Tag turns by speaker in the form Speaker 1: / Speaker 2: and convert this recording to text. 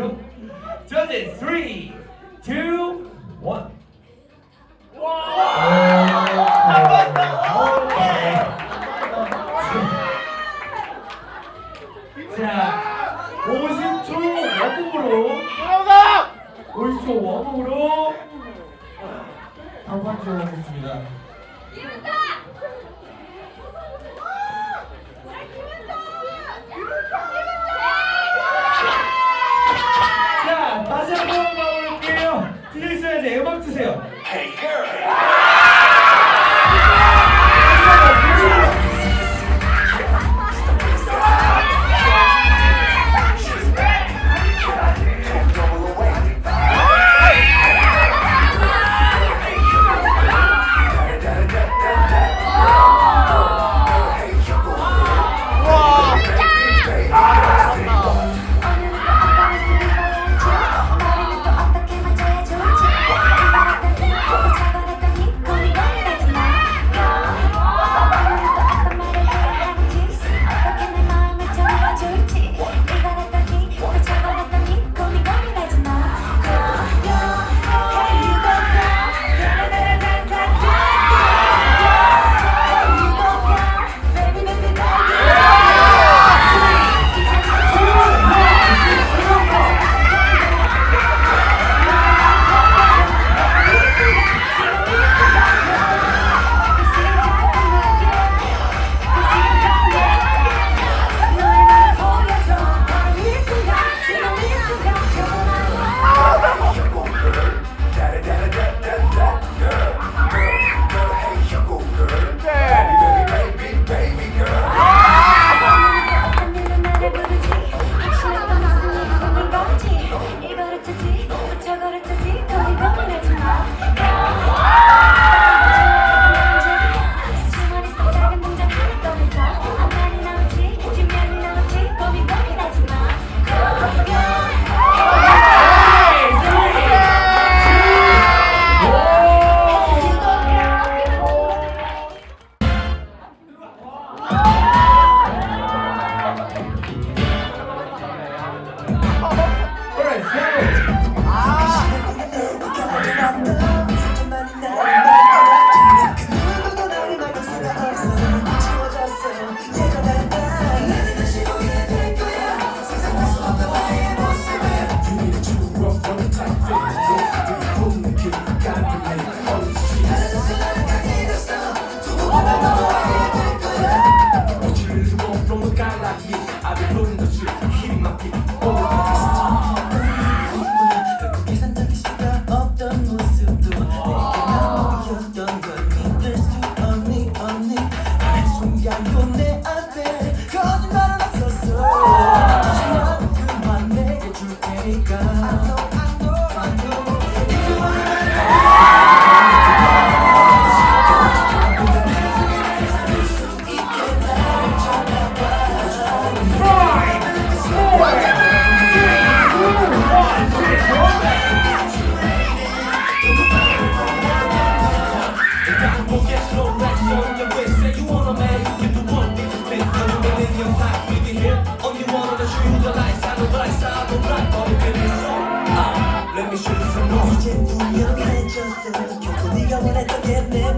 Speaker 1: 아니요? 저는 3, 2, 1 자, 50초 원곡으로 들어가! 50초 원곡으로 방판 들어가겠습니다.
Speaker 2: 이겼다!
Speaker 3: Yo no te quiero que diga bonito viernes